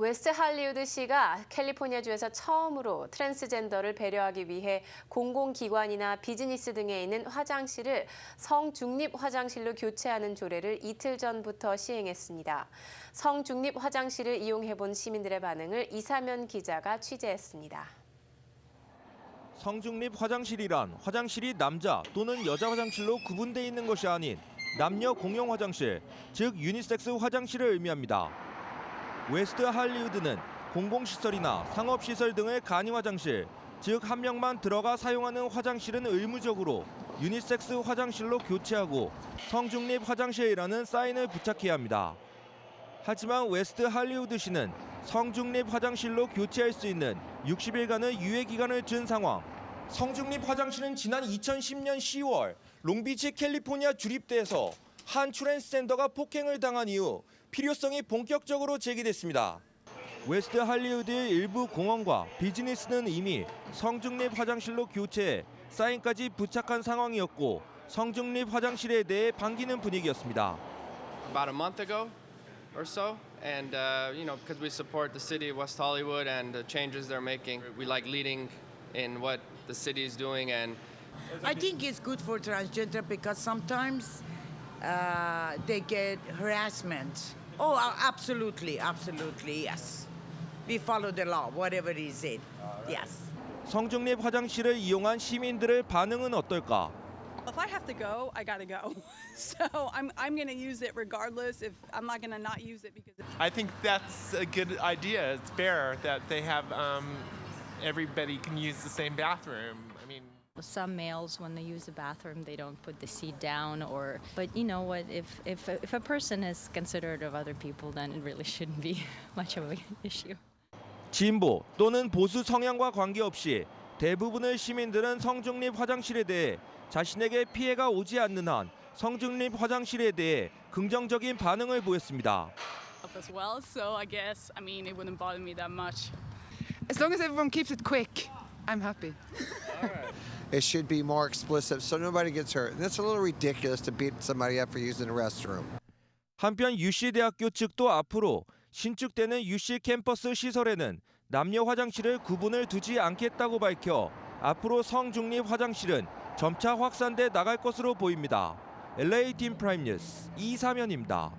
웨스트 할리우드 시가 캘리포니아주에서 처음으로 트랜스젠더를 배려하기 위해 공공기관이나 비즈니스 등에 있는 화장실을 성중립 화장실로 교체하는 조례를 이틀 전부터 시행했습니다. 성중립 화장실을 이용해본 시민들의 반응을 이사면 기자가 취재했습니다. 성중립 화장실이란 화장실이 남자 또는 여자 화장실로 구분돼 있는 것이 아닌 남녀 공용 화장실, 즉 유니섹스 화장실을 의미합니다. 웨스트 할리우드는 공공시설이나 상업시설 등의 간이 화장실, 즉 한 명만 들어가 사용하는 화장실은 의무적으로 유니섹스 화장실로 교체하고 성중립 화장실이라는 사인을 부착해야 합니다. 하지만 웨스트 할리우드시는 성중립 화장실로 교체할 수 있는 60일간의 유예 기간을 준 상황. 성중립 화장실은 지난 2010년 10월 롱비치 캘리포니아 주립대에서 한 트랜스젠더가 폭행을 당한 이후 필요성이 본격적으로 제기됐습니다. 웨스트 할리우드의 일부 공원과 비즈니스는 이미 성중립 화장실로 교체해 사인까지 부착한 상황이었고 성중립 화장실에 대해 반기는 분위기였습니다. about a month ago or so. And, uh, you know, because we support the city of West Hollywood and the changes they're making, we like leading in what the city is doing. And I think it's good for transgender because sometimes uh, they get harassment. Oh, uh, absolutely, absolutely, yes. We follow the law, whatever is it. Yes. 성중립 화장실을 이용한 시민들의 반응은 어떨까? If I have to go, I gotta go. So I'm I'm gonna use it regardless. If I'm not gonna not use it because. I think that's a good idea. It's fair that they have um, everybody can use the same bathroom. I mean, Some males, when they use the bathroom, they don't put the seat down, or. But you know what? If if if a person is considerate of other people, then it really shouldn't be much of an issue. 진보 또는 보수 성향과 관계없이 대부분의 시민들은 성중립 화장실에 대해 자신에게 피해가 오지 않는 한 성중립 화장실에 대해 긍정적인 반응을 보였습니다. As well, so I guess I mean it wouldn't bother me that much. As long as everyone keeps it quick, I'm happy. It should be more explicit so nobody gets hurt. And it's a little ridiculous to beat somebody up for using the restroom. 한편 UC 대학교 측도 앞으로 신축되는 UC 캠퍼스 시설에는 남녀 화장실을 구분을 두지 않겠다고 밝혀 앞으로 성중립 화장실은 점차 확산돼 나갈 것으로 보입니다. LA 팀 프라임 뉴스 이사면입니다.